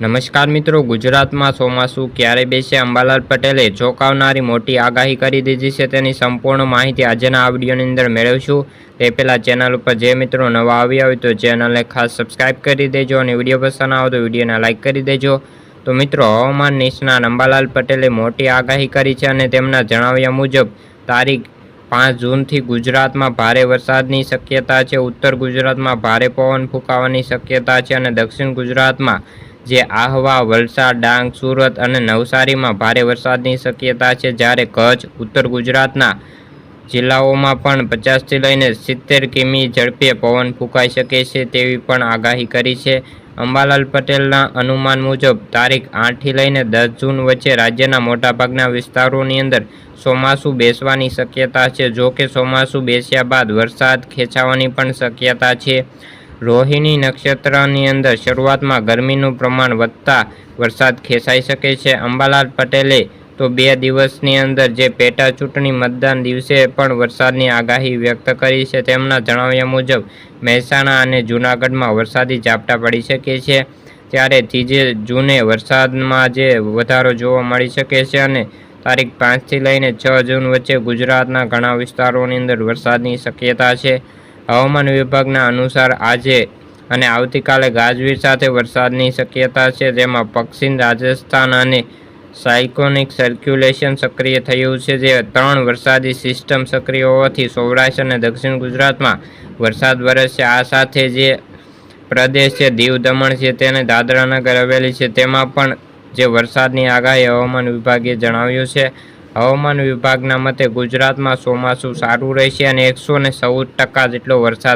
નમસ્કાર મિત્રો, ગુજરાતમાં ચોમાસું ક્યારે બેસે અંબાલાલ પટેલે? ચોંકાવનારી મોટી આગાહી કરી દીધી છે તેની સંપૂર્ણ માહિતી આજના આ વિડીયોની અંદર મેળવશું. તે પહેલાં ચેનલ ઉપર જે મિત્રો નવા આવ્યા હોય તો ચેનલને ખાસ સબસ્ક્રાઇબ કરી દેજો અને વીડિયો પસંદ આવે તો વિડીયોને લાઇક કરી દેજો. તો મિત્રો, હવામાન નિષ્ણાત અંબાલાલ પટેલે મોટી આગાહી કરી છે અને તેમના જણાવ્યા મુજબ, તારીખ પાંચ જૂનથી ગુજરાતમાં ભારે વરસાદની શક્યતા છે. ઉત્તર ગુજરાતમાં ભારે પવન ફૂંકાવાની શક્યતા છે અને દક્ષિણ ગુજરાતમાં જે આહવા વલસાડ ડાંગ, સુરત અને નવસારીમાં ભારે વરસાદની શક્યતા છે, જ્યારે કચ્છ, ઉત્તર ગુજરાતના જિલ્લાઓમાં પણ પચાસથી લઈને સિત્તેર કિમી ઝડપે પવન ફૂંકાઈ શકે છે તેવી પણ આગાહી કરી છે. અંબાલાલ પટેલના અનુમાન મુજબ, તારીખ આઠથી લઈને દસ જૂન વચ્ચે રાજ્યના મોટાભાગના વિસ્તારોની અંદર ચોમાસું બેસવાની શક્યતા છે જો કે ચોમાસું બેસ્યા બાદ વરસાદ ખેંચાવાની પણ શક્યતા છે. રોહિણી નક્ષત્રની અંદર શરૂઆતમાં ગરમીનું પ્રમાણ વધતા વરસાદ ખેંચાઈ શકે છે. અંબાલાલ પટેલે તો બે દિવસની અંદર જે પેટા ચૂંટણી મતદાન દિવસે પણ વરસાદની આગાહી વ્યક્ત કરી છે, તેમના જણાવ્યા મુજબ મહેસાણા અને જૂનાગઢમાં વરસાદી ઝાપટા પડી શકે છે. ત્યારે ત્રીજે જૂને વરસાદમાં જે વધારો જોવા મળી શકે છે અને તારીખ પાંચથી લઈને છ જૂન વચ્ચે ગુજરાતના ઘણા વિસ્તારોની અંદર વરસાદની શક્યતા છે. હવામાન વિભાગના અનુસાર આજે અને આવતીકાલે ગાજવીજ સાથે વરસાદની શક્યતા છે, જેમાં પશ્ચિમ રાજસ્થાન અને સાયકોનિક સર્ક્યુલેશન સક્રિય થયું છે, જે ત્રણ વરસાદી સિસ્ટમ સક્રિય હોવાથી સૌરાષ્ટ્ર અને દક્ષિણ ગુજરાતમાં વરસાદ વરસશે આ સાથે જે પ્રદેશ છે, દીવ દમણ છે, તેને દાદરાનગર હવેલી છે, તેમાં પણ જે વરસાદની આગાહી હવામાન વિભાગે જણાવ્યું છે. હવામાન વિભાગના મતે ગુજરાતમાં ચોમાસું સારું રહેશે અને એકસો ને ચૌદ ટકા જેટલો વરસાદ